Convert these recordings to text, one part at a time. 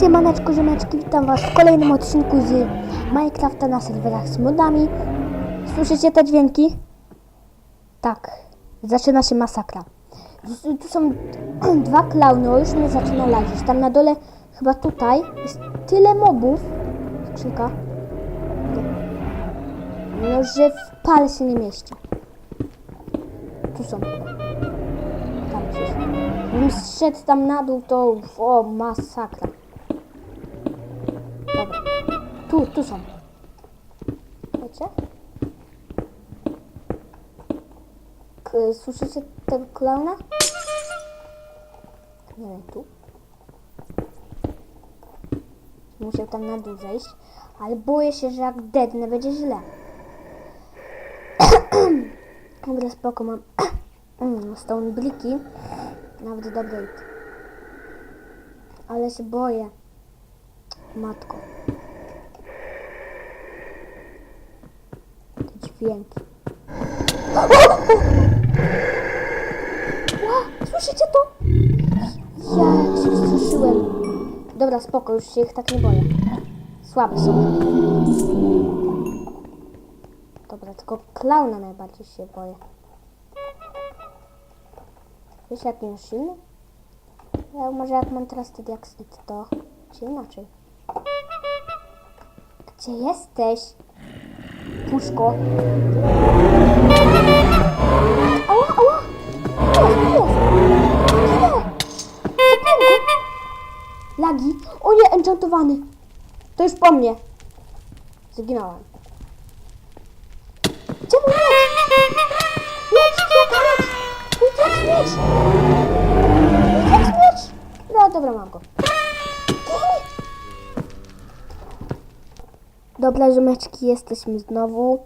Siemaneczko, ziomeczki, witam was w kolejnym odcinku z Minecrafta na serwerach z modami. Słyszycie te dźwięki? Tak, zaczyna się masakra. Tu- są dwa klauny, o, już mnie zaczyna lazić. Tam na dole, chyba tutaj, jest tyle mobów. Skrzynka. No, że w pal się nie mieści. Tu są. Tam gdzieś. Gdybym zszedł tam na dół, to o, masakra. Tu, tu są. Wiecie? K słyszycie tego klauna? Nie wiem, tu. Musiał tam na dół zejść, ale boję się, że jak dednę, będzie źle. Dobra, spoko, mam mm, stone bliki. Nawet dobry. Ale się boję. Matko. Te dźwięki. Ła, Słyszycie to? Ja jak się wstrzyłem. Dobra, spoko, już się ich tak nie boję. Słabe są. Dobra, tylko klauna najbardziej się boję. Wiesz jaki jest silny? Ja może jak mam teraz te diaksyt, to czy inaczej. Gdzie jesteś? Puszko. Ała, ała! Tu jest! Nie! Lagi. O nie, enchantowany. To już po mnie. Zginąłem. Czemu miecz? Miecz, kwiat, miecz! Mój kwiat, miecz! Mój kwiat, miecz! No dobra, mam go. Dobra, ziomeczki, jesteśmy znowu.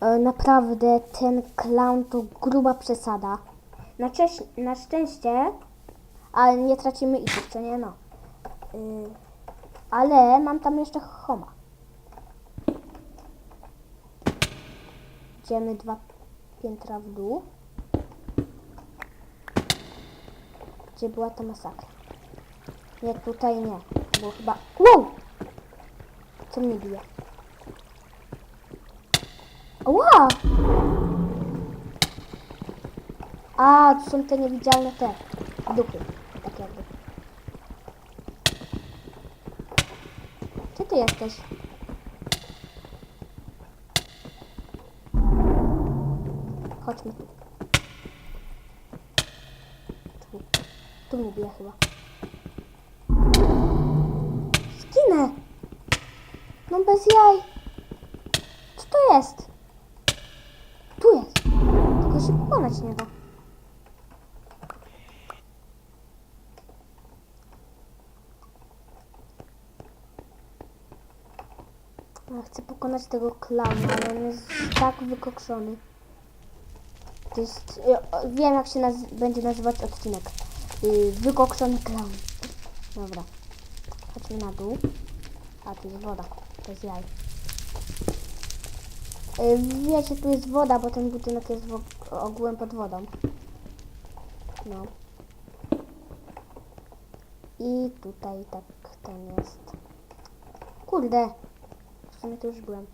E, Naprawdę ten clown to gruba przesada. Na, na szczęście, ale nie tracimy ich, co nie no. Y, ale mam tam jeszcze homa. Idziemy dwa piętra w dół. Gdzie była ta masakra? Nie, tutaj nie. Było chyba... Wow! Co mnie bije? Ła! A, tu są te niewidzialne te duchy. Tak jakby. Gdzie ty jesteś? Chodźmy tu. Tu, tu mnie bije chyba. Skinę! No bez jaj. Co to jest? Tu jest. Tylko się pokonać nie da. Ja chcę pokonać tego klauna, ale on jest tak wykokszony. To jest... Wiem jak się naz będzie nazywać odcinek. Yy, wykokszony klaun. Dobra. Chodźmy na dół. A, tu jest woda. Jest jaj. Yy, wiecie, tu jest woda, bo ten budynek jest ogółem pod wodą. No. I tutaj tak ten jest. Kurde. W sumie to już byłem.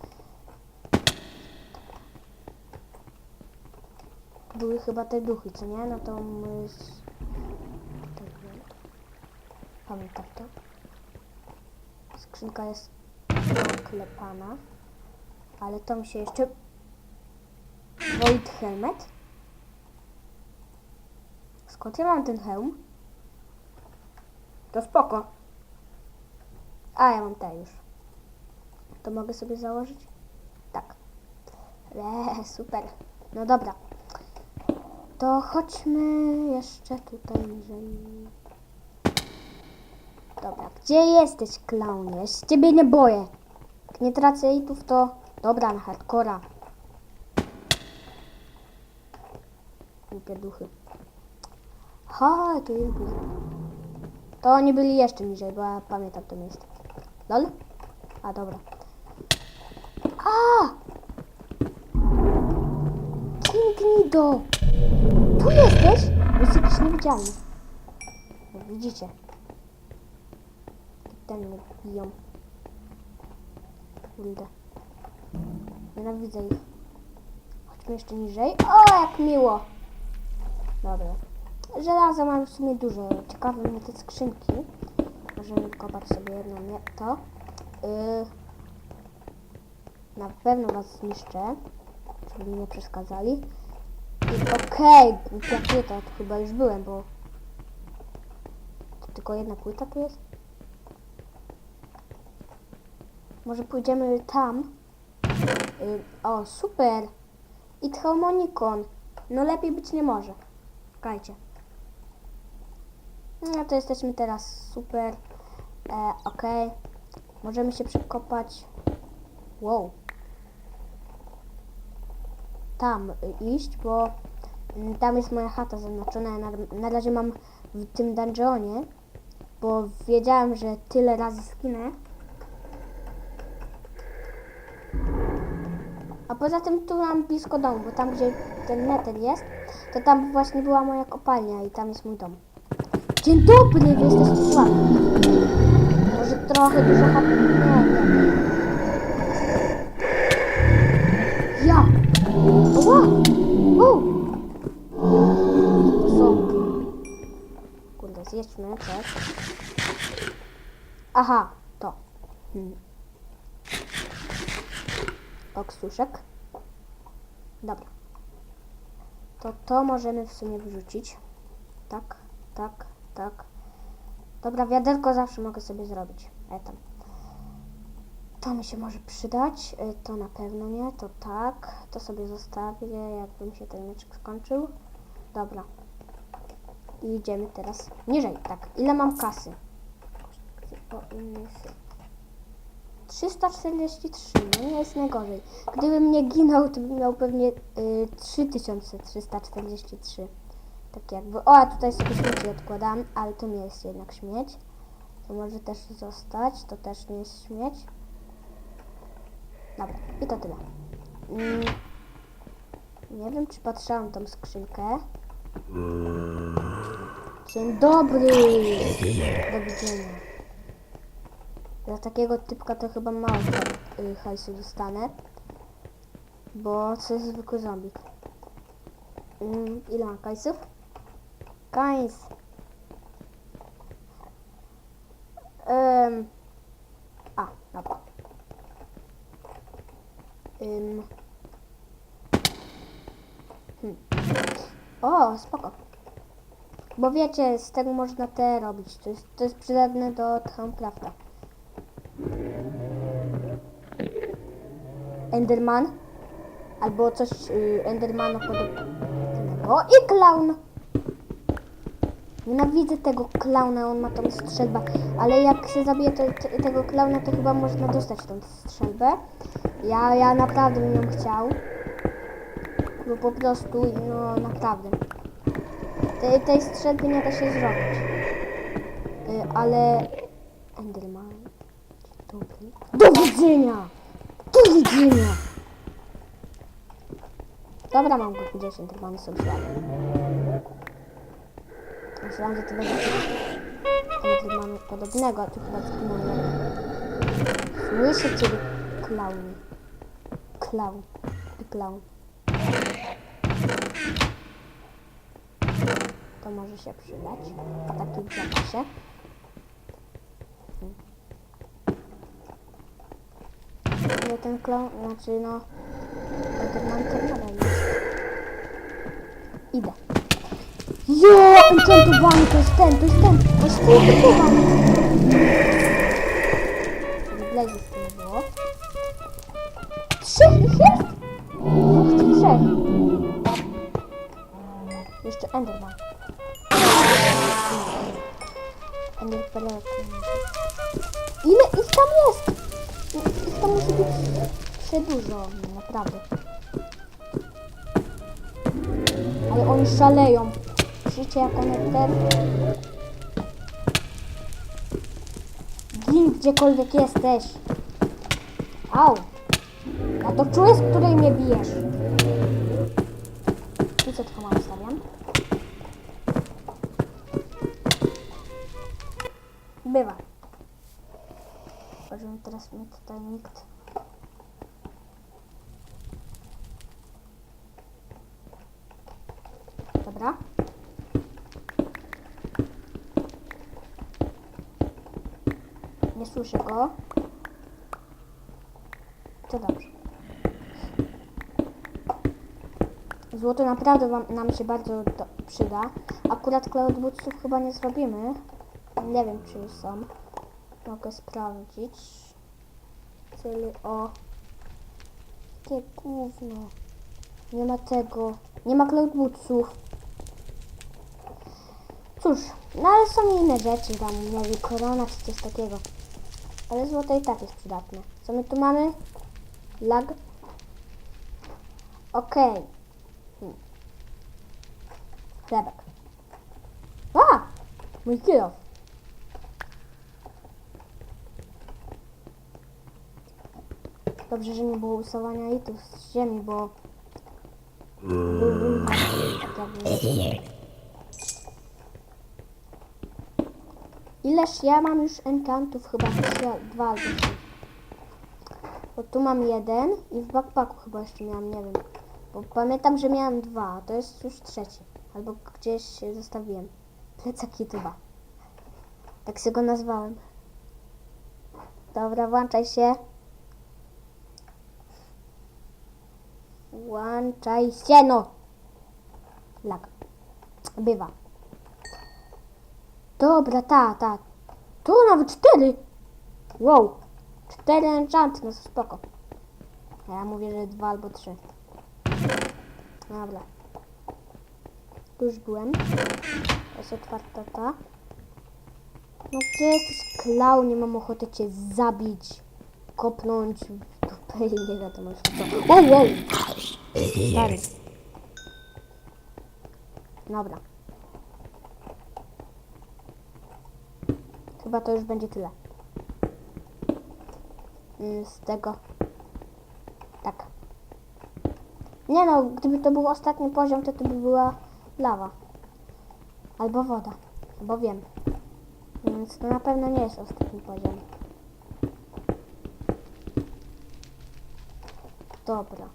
Były chyba te duchy, co nie? No to my... z- byłem. Pamiętam to. Skrzynka jest oklepana. Ale to mi się jeszcze... Void Helmet? Skąd ja mam ten hełm? To spoko. A, ja mam te już. To mogę sobie założyć? Tak. Eee, super. No dobra. To chodźmy jeszcze tutaj niżej. Dobra, gdzie jesteś, klaunie? Ja się ciebie nie boję. Nie tracę itów, to dobra, na hardcora. Głupie duchy. Ha, jest góra. To oni byli jeszcze niżej, bo ja pamiętam to miejsce. Lol? A, dobra. A! Ty gnido! Tu jesteś? Jest jakiś niewidzialny. Widzicie. ten mnie biją. Kurde. Nienawidzę ich. Chodźmy jeszcze niżej. O, jak miło! Dobra. Żelaza mam w sumie dużo. Ciekawe mnie te skrzynki. Możemy kopać sobie jedno, nie to. Yy, na pewno was zniszczę, żeby nie przeszkadzali. Okej, głupia płyta, to chyba już byłem, bo... To tylko jedna płyta tu jest? Może pójdziemy tam? Y, o, super! I harmonikon. No lepiej być nie może. Czekajcie. No to jesteśmy teraz super. E, Okej. Możemy się przekopać. Wow. Tam y, iść, bo mm, tam jest moja chata zaznaczona. Na, na razie mam w tym dungeonie, bo wiedziałem, że tyle razy skinę. A poza tym tu mam blisko domu, bo tam gdzie ten metal jest, to tam właśnie była moja kopalnia i tam jest mój dom. Dzień dobry, wy jesteście słabi. Może trochę dużo hap... Nie, nie. Ja! Ła! U! Co? Kurde, zjedźmy też. Aha, to. Hmm. Oksuszek. Dobra. To to możemy w sumie wrzucić. Tak, tak, tak. Dobra, wiaderko zawsze mogę sobie zrobić. E tam. To mi się może przydać. y, To na pewno nie. To tak. To sobie zostawię, jakbym się ten mieczek skończył. Dobra. I idziemy teraz niżej. Tak. Ile mam kasy? O. 343, no nie jest najgorzej. Gdybym nie ginął, to bym miał pewnie y, 3343. Tak jakby. O, a tutaj sobie śmieci odkładam, ale to nie jest jednak śmieć. To może też zostać, to też nie jest śmieć. Dobra, i to tyle. Mm, nie wiem, czy patrzyłam tą skrzynkę. Dzień dobry! Do widzenia. Za takiego typka to chyba mało y, hajsu dostanę. Bo to jest zwykły zombik. Mm, ile mam kajsów? Kajs. Um, a, dobra. Ym. Hmm. O, spoko. Bo wiecie, z tego można te robić. To jest, to jest przydatne do Thaumcrafta. Enderman. Albo coś y, Endermana podobnego. I clown. Nienawidzę tego klauna, on ma tą strzelbę. Ale jak się zabije te, te, tego klauna, to chyba można dostać tą strzelbę. Ja, ja naprawdę bym ją chciał. Bo po prostu, no naprawdę. Tej, tej strzelby nie da się zrobić. Y, ale... Enderman. Dobry. Do widzenia! Widzenia! Dobra, mam go gdzieś, Endermany są słabe. Myślałam, że to będzie coś Endermanu podobnego, a tu chyba zginąłem. Słyszę ciebie. Klaun. Ty klaun. To może się przydać. Taki w zapasie. Ale ten klon, znaczy no... Enderman to jest. Idę. Jo, enchantowany to jest ten, to jest ten, to jest enchantowany. Blazów tu nie było. Trzech ich jest? Dwóch trzech? Jeszcze Enderman. Ender Pereira. Ile ich tam jest? Tam musi być przedużo, naprawdę. Ale oni szaleją. Życie jak one ten. Gin gdziekolwiek jesteś. Au. Ja to czuję, z której mnie bijesz. I co tylko mam stawiam? Bywa. Żeby teraz mnie tutaj nikt... Dobra. Nie słyszę go. To dobrze. Złoto naprawdę wam, nam się bardzo przyda. Akurat cloudbootsów chyba nie zrobimy. Nie wiem, czy są. Mogę sprawdzić. Celu o... Jakie gówno. Nie ma tego. Nie ma cloudbootsów. Cóż, no ale są inne rzeczy, tam, wiem, korona czy coś takiego. Ale złoto i tak jest przydatne. Co my tu mamy? Lag. Okej. Hmm. Chlebek. A! Mój kilof. Dobrze, że nie było usuwania itów z ziemi, bo... Jakby... Ileż ja mam już enchantów? Chyba dwa, albo trzy. Bo tu mam jeden i w backpacku chyba jeszcze miałam, nie wiem. Bo pamiętam, że miałam dwa, a to jest już trzeci. Albo gdzieś zostawiłem. Plecak YouTube'a. Tak się go nazwałem. Dobra, włączaj się. Włączaj się, no! Lag. Bywa. Dobra, ta, ta. Tu nawet cztery. Wow. Cztery enchanty, no spoko. Ja mówię, że dwa albo trzy. Dobra. Tu już byłem. To jest otwarta ta. No gdzie jesteś, klaun? Nie mam ochoty cię zabić. Kopnąć w dupę i nie wiadomo co. Wow, wow. Stary. Dobra. Chyba to już będzie tyle. Mm, Z tego. Tak. Nie no, gdyby to był ostatni poziom, to to by była lawa. Albo woda. Bo wiem. Więc to na pewno nie jest ostatni poziom. Dobra.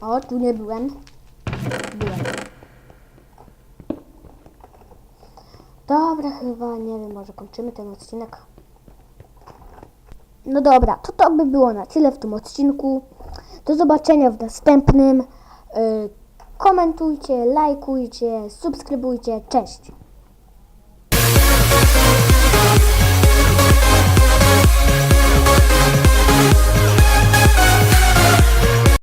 O, tu nie byłem. Byłem. Dobra, chyba, nie wiem, może kończymy ten odcinek. No dobra, to to by było na tyle w tym odcinku. Do zobaczenia w następnym. Yy, komentujcie, lajkujcie, subskrybujcie. Cześć!